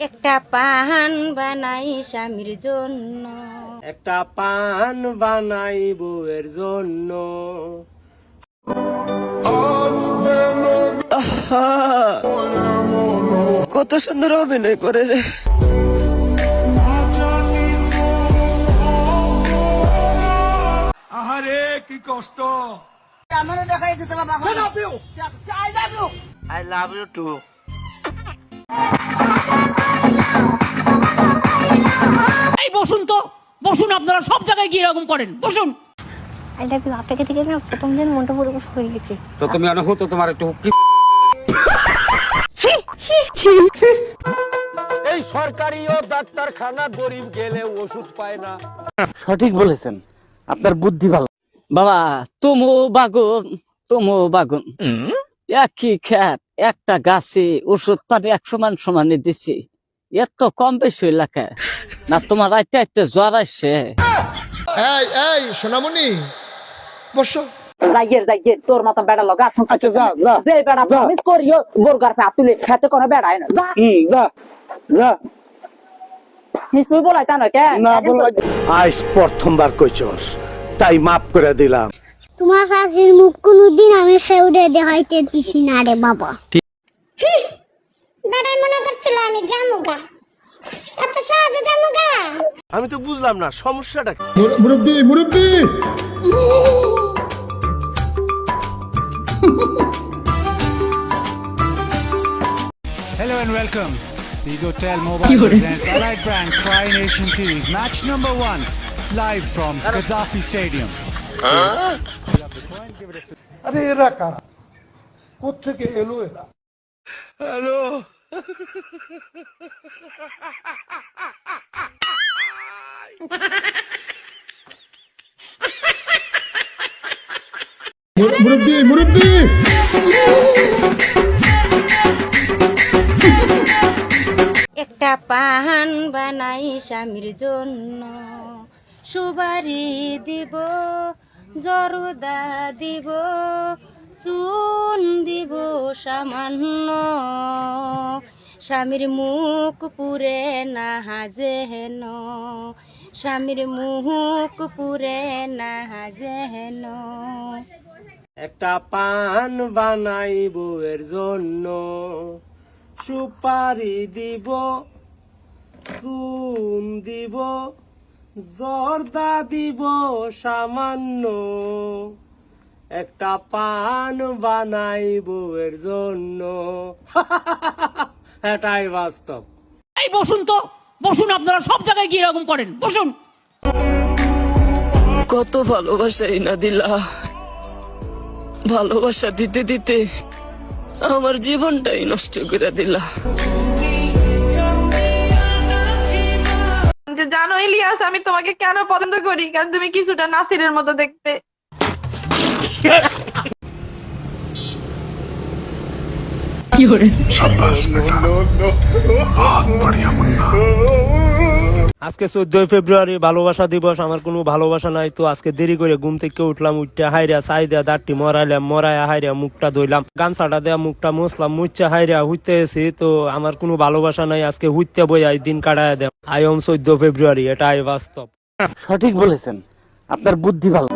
একটা পান বানাই স্বামীর জন্য। একটা পান বানাই বউয়ের জন্য। কত সুন্দর অভিনয় করে রে। এই বসুন তো। বসুন আপনারা সব জায়গায় গিয়ে এরকম করেন। বসুন। আই লাভ ইউ আপনাকে থেকে না প্রথম দিন মনটা পুরো হয়ে গেছে। তো তুমি অনেক হতো তোমার একটু কি? এই সরকারি ও ডাক্তারখানা গরিব গেলে ওষুধ পায় না। সঠিক বলেছেন। আপনার বুদ্ধি ভালো। বাবা তুমু বাগুন তুমু বাগুন। একই খ্যাত। একটা গাছে ওষুধ পানি একশো মান সমানে দিছি। এত কম বেশি এলাকা না তোমার আইতে আইতে জ্বর আসছে। এই এই সোনামণি বসো। যাইয়ের তোর মতন বেড়া লগা আচ্ছা যা যা যে বেড়া প্রমিস করিও বোরগার পা তুলে খেতে কোনো বেড়ায় না। যা। যা যা। হিসমি বলাই তা নয় কেন না বললাই আজ প্রথমবার কইছস তাই মাফ করে দিলাম। তোমার শাশুড়ির মুখ কোনোদিন আমি সেউড়ে দেখাইতে দিছি না রে বাবা বেড়াই মনে করছিল আমি জামুগা এত সহজে জামুগা আমি তো বুঝলাম না সমস্যাটা কি মুরব্বী মুরব্বী Hello and welcome. The Egotel Mobile presents Allied Brand Tri Nation Series, match number one, live from Gaddafi Stadium. আরে এরা কারা? কোথেকে এলো এরা? হ্যালো? মুরব্বী মুরব্বী! একটা পাহান বানাই স্বামীর জন্য সুবারি দিব জরদা দিব, চুন দিব সামান্য। স্বামীর মুখ পুরে না হাজে হেন স্বামীর মুখ পুরে না হাজে হেন একটা পান বানাই বউয়ের জন্য। সুপারি দিব, চুন দিব জর্দা দিব সামান্য। একটা পান বানাই বউয়ের জন্য। এটাই বাস্তব। এই বসুন তো বসুন আপনারা সব জায়গায় গিয়ে এরকম করেন বসুন। কত ভালোবাসা না দিলা ভালোবাসা দিতে দিতে আমার জীবনটাই নষ্ট করে দিলা। যে জানো ইলিয়াস আমি তোমাকে কেন পছন্দ করি কারণ তুমি কিছুটা নাসিরের মতো দেখতে আজকে চোদ্দই ফেব্রুয়ারি ভালোবাসা দিবস আমার কোনো ভালোবাসা নাই। তো আজকে দেরি করে ঘুম থেকে উঠলাম উঠতে হাইরা চাইদা দাঁতটি মরাইলাম মরাইয়া হাইরা মুখটা ধুইলাম। গামছাটা দেয়া মুখটা মুছলাম মুচ্ছা হাইরা হুইতে এসি তো আমার কোনো ভালোবাসা নাই আজকে হুইতে বই আই দিন কাটায় দেয় আই ওম চোদ্দ ফেব্রুয়ারি এটাই বাস্তব। সঠিক বলেছেন আপনার বুদ্ধি ভালো।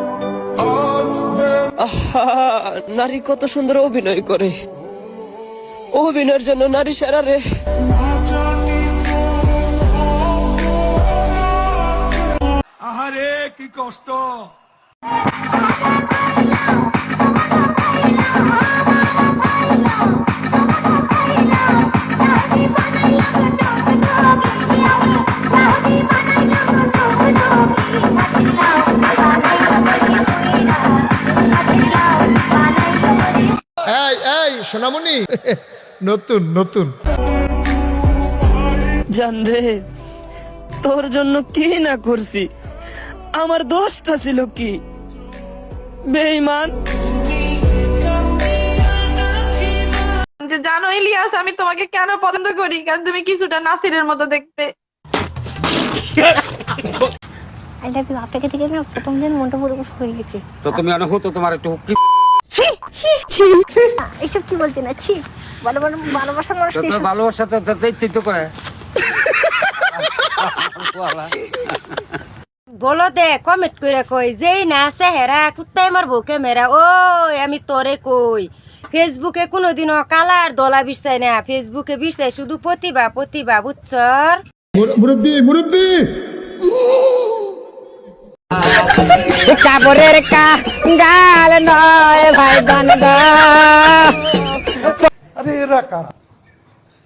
নারী কত সুন্দর অভিনয় করে। অভিনয়ের জন্য নারী সেরা রে। কষ্ট সোনামণি। নতুন নতুন। জান রে তোর জন্য কি না করছি? আমার দোষটা ছিল কি? বেইমান যে জানো ইলিয়াস আমি তোমাকে কেন পছন্দ করি? কারণ তুমি কিছুটা নাসিরের মতো দেখতে। আই লাভ ইউ আপনাকে থেকে না প্রথম দিন মনটা পুরো হয়ে গেছে। তো তুমি হতো তোমার একটু কি? ছি ছি এইসব কি বলছেন না? ছি ভালো ভালো ভালোবাসার মানুষ তো ভালোবাসা তো দেখতেই তো করে। বলো দে কমেন্ট করে কই যেই না চেহারা কুত্তাই মার বউকে মেরা ওই আমি তোরে কই। ফেসবুকে কোনোদিনও কালার দলা বিরসাই না। ফেসবুকে বিরসাই শুধু প্রতিভা প্রতিভা বুঝছর? মুরব্বী মুরব্বী! কাবরের কা গাল নয় ভাই বানগা আরে এরা কারা?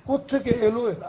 কোথেকে এলো এরা?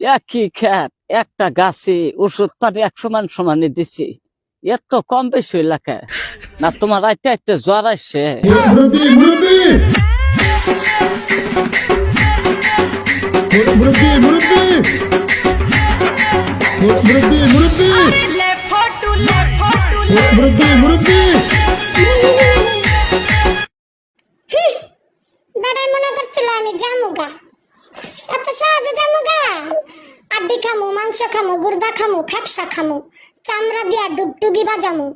একই খ্যাত একটা গাছে ওষুধ পানি একশো মান সমানে দিছি। এত কম বেশি এলাকা না তোমার আইতে আইতে জ্বর আসছে। মুরব্বী মুরব্বী। আড্ডি খামু মাংস খামু গুর্দা খামু ফ্যাপসা খামু চামড়া দিয়া ডুগডুগি বাজামু।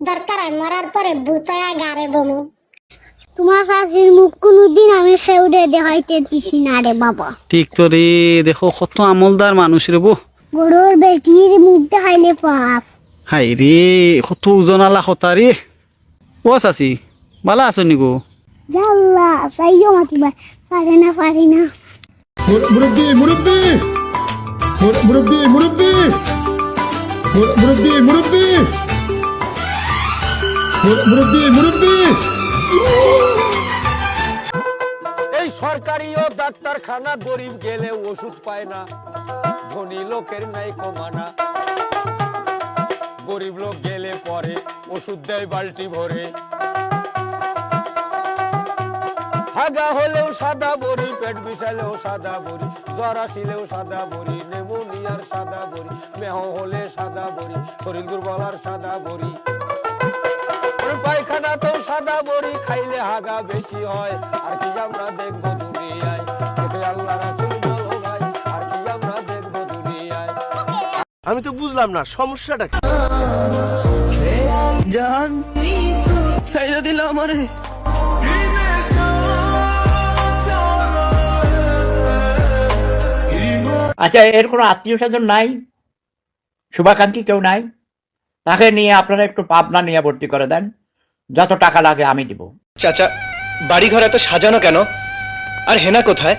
দরকার হয় মরার পরে ভূতয়া গারে বমু। তোমার শাশুর মুখ কোনোদিন আমি সেউডে দেখাইতে দিছি না রে বাবা। ঠিক তো রে দেখো কত আমলদার মানুষ রে বো। গরুর বেটির মুখ দেখাইলে পাপ। হাই রে কত ওজন আলা কথা রে। ও চাচি ভালো আছো নিগো জাল্লা চাইও মাতিবা পারে না পারি না। মুরব্বী মুরব্বী! মুরব্বী মুরব্বী! মুরব্বী মুরব্বী! মুরব্বী মুরব্বী! এই সরকারি ও ডাক্তারখানা গরিব গেলে ওষুধ পায় না, ধনী লোকের নাই কমানা গরিব লোক গেলে পরে ওষুধ দেয় বালতি ভরে। হাগা হলেও সাদা বড়ি, পেট বিষালেও সাদা বড়ি, জ্বর আসিলেও সাদা বড়ি নেমোনিয়ার সাদা বড়ি, মেহ হলে সাদা বড়ি শরীর দুর্বলার সাদা বড়ি। পায়খানাতেও সাদা বড়ি, খাইলে হাগা বেশি হয়। আর কি আমরা দেখব দুনিয়ায়? আল্লাহ আর আমি তো বুঝলাম না, সমস্যাটা কি? জান ছাইরা দিল আমারে। আচ্ছা এর কোনো আত্মীয় স্বজন নাই? শুভাকাঙ্ক্ষী কেউ নাই? তাকে নিয়ে আপনারা একটু পাবনা নিয়ে ভর্তি করে দেন। যত টাকা লাগে আমি দিব। চাচা বাড়ি ঘর এত সাজানো কেন? আর হেনা কোথায়?